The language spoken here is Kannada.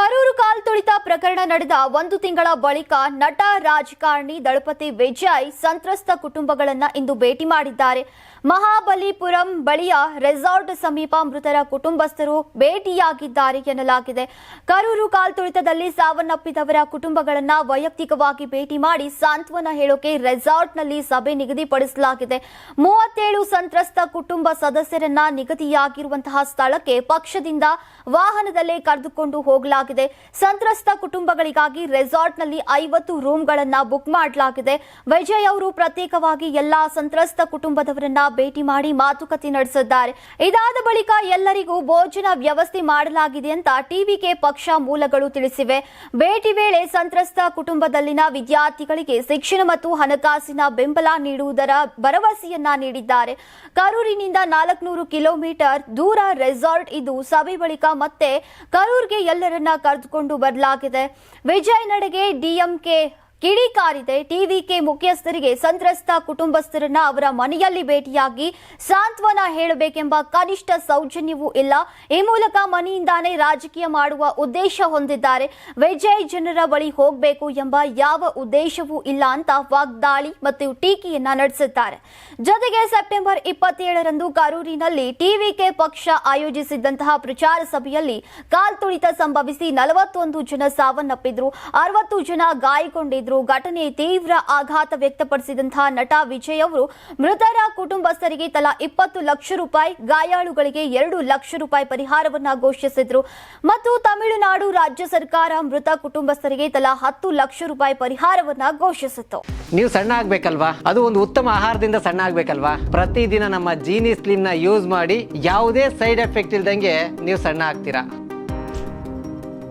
ಕರೂರು ಕಾಲ್ ತುಳಿತ ಪ್ರಕರಣ ನಡೆದ ಒಂದು ತಿಂಗಳ ಬಳಿಕ ನಟ ರಾಜಕಾರಣಿ ದಳಪತಿ ವಿಜಯ್ ಸಂತ್ರಸ್ತ ಕುಟುಂಬಗಳನ್ನ ಇಂದು ಭೇಟಿ ಮಾಡಿದ್ದಾರೆ. ಮಹಾಬಲಿಪುರಂ ಬಳಿಯ ರೆಸಾರ್ಟ್ ಸಮೀಪ ಮೃತರ ಕುಟುಂಬಸ್ಥರು ಭೇಟಿಯಾಗಿದ್ದಾರೆ ಎನ್ನಲಾಗಿದೆ. ಕರೂರು ಕಾಲ್ ತುಳಿತದಲ್ಲಿ ಸಾವನ್ನಪ್ಪಿದವರ ಕುಟುಂಬಗಳನ್ನ ವೈಯಕ್ತಿಕವಾಗಿ ಭೇಟಿ ಮಾಡಿ ಸಾಂತ್ವನ ಹೇಳೋಕೆ ರೆಸಾರ್ಟ್ನಲ್ಲಿ ಸಭೆ ನಿಗದಿಪಡಿಸಲಾಗಿದೆ. ಮೂವತ್ತೇಳು ಸಂತ್ರಸ್ತ ಕುಟುಂಬ ಸದಸ್ಯರನ್ನ ನಿಗದಿಯಾಗಿರುವಂತಹ ಸ್ಥಳಕ್ಕೆ ಪಕ್ಷದಿಂದ ವಾಹನದಲ್ಲೇ ಕರೆದುಕೊಂಡು ಹೋಗಲಾಗಿದೆ. ಸಂತ್ರಸ್ತ ಕುಟುಂಬಗಳಿಗಾಗಿ ರೆಸಾರ್ಟ್ನಲ್ಲಿ ಐವತ್ತು ರೂಮ್ಗಳನ್ನು ಬುಕ್ ಮಾಡಲಾಗಿದೆ. ವಿಜಯ್ ಅವರು ಪ್ರತ್ಯೇಕವಾಗಿ ಎಲ್ಲಾ ಸಂತ್ರಸ್ತ ಕುಟುಂಬದವರನ್ನ ಭೇಟಿ ಮಾಡಿ ಮಾತುಕತೆ ನಡೆಸಿದ್ದಾರೆ. ಇದಾದ ಬಳಿಕ ಎಲ್ಲರಿಗೂ ಭೋಜನ ವ್ಯವಸ್ಥೆ ಮಾಡಲಾಗಿದೆ ಅಂತ ಟಿವಿಕೆ ಪಕ್ಷ ಮೂಲಗಳು ತಿಳಿಸಿವೆ. ಭೇಟಿ ವೇಳೆ ಸಂತ್ರಸ್ತ ಕುಟುಂಬದಲ್ಲಿನ ವಿದ್ಯಾರ್ಥಿಗಳಿಗೆ ಶಿಕ್ಷಣ ಮತ್ತು ಹಣಕಾಸಿನ ಬೆಂಬಲ ನೀಡುವುದರ ಭರವಸೆಯನ್ನ ನೀಡಿದ್ದಾರೆ. ಕರೂರಿನಿಂದ ನಾಲ್ಕುನೂರು ಕಿಲೋಮೀಟರ್ ದೂರ ರೆಸಾರ್ಟ್. ಇದು ಸಭೆ ಬಳಿಕ ಮತ್ತೆ ಕರೂರ್ಗೆ ಎಲ್ಲರನ್ನ ಕರೆದುಕೊಂಡು ಬರಲಾಗಿದೆ ವಿಜಯ್ ನಡೆಗೆ ಡಿಎಂಕೆ ಕಿಡಿಕಾರಿದೆ ಟಿವಿಕೆ ಮುಖ್ಯಸ್ಥರಿಗೆ ಸಂತ್ರಸ್ತ ಕುಟುಂಬಸ್ಥರನ್ನ ಅವರ ಮನೆಯಲ್ಲಿ ಭೇಟಿಯಾಗಿ ಸಾಂತ್ವನ ಹೇಳಬೇಕೆಂಬ ಕನಿಷ್ಠ ಸೌಜನ್ಯವೂ ಇಲ್ಲ. ಈ ಮೂಲಕ ಮನೆಯಿಂದಾನೇ ರಾಜಕೀಯ ಮಾಡುವ ಉದ್ದೇಶ ಹೊಂದಿದ್ದಾರೆ. ವಿಜಯ್ ಜನರ ಬಳಿ ಹೋಗಬೇಕು ಎಂಬ ಯಾವ ಉದ್ದೇಶವೂ ಇಲ್ಲ ಅಂತ ವಾಗ್ದಾಳಿ ಮತ್ತು ಟೀಕೆಯನ್ನ ನಡೆಸಿದ್ದಾರೆ. ಜೊತೆಗೆ ಸೆಪ್ಟೆಂಬರ್ ಇಪ್ಪತ್ತೇಳರಂದು ಕರೂರಿನಲ್ಲಿ ಟಿವಿಕೆ ಪಕ್ಷ ಆಯೋಜಿಸಿದ್ದಂತಹ ಪ್ರಚಾರ ಸಭೆಯಲ್ಲಿ ಕಾಲ್ತುಳಿತ ಸಂಭವಿಸಿ ನಲವತ್ತೊಂದು ಜನ ಸಾವನ್ನಪ್ಪಿದ್ರು. ಅರವತ್ತು ಜನ ಗಾಯಗೊಂಡಿದ್ರು. ಘಟನೆ ತೀವ್ರ ಆಘಾತ ವ್ಯಕ್ತಪಡಿಸಿದಂತಹ ನಟ ವಿಜಯ್ ಅವರು ಮೃತರ ಕುಟುಂಬಸ್ಥರಿಗೆ ತಲಾ ಇಪ್ಪತ್ತು ಲಕ್ಷ ರೂಪಾಯಿ, ಗಾಯಾಳುಗಳಿಗೆ ಎರಡು ಲಕ್ಷ ರೂಪಾಯಿ ಪರಿಹಾರವನ್ನ ಘೋಷಿಸಿದ್ರು. ಮತ್ತು ತಮಿಳುನಾಡು ರಾಜ್ಯ ಸರ್ಕಾರ ಮೃತ ಕುಟುಂಬಸ್ಥರಿಗೆ ತಲಾ ಹತ್ತು ಲಕ್ಷ ರೂಪಾಯಿ ಪರಿಹಾರವನ್ನ ಘೋಷಿಸಿತ್ತು. ನೀವು ಸಣ್ಣ ಆಗ್ಬೇಕಲ್ವಾ? ಅದು ಒಂದು ಉತ್ತಮ ಆಹಾರದಿಂದ ಸಣ್ಣ ಆಗ್ಬೇಕಲ್ವಾ? ಪ್ರತಿದಿನ ನಮ್ಮ ಜೀನಿ ಸ್ಲಿಮ್ ಯೂಸ್ ಮಾಡಿ ಯಾವುದೇ ಸೈಡ್ ಎಫೆಕ್ಟ್ ಇಲ್ದಂಗೆ ನೀವು ಸಣ್ಣ ಆಗ್ತೀರಾ?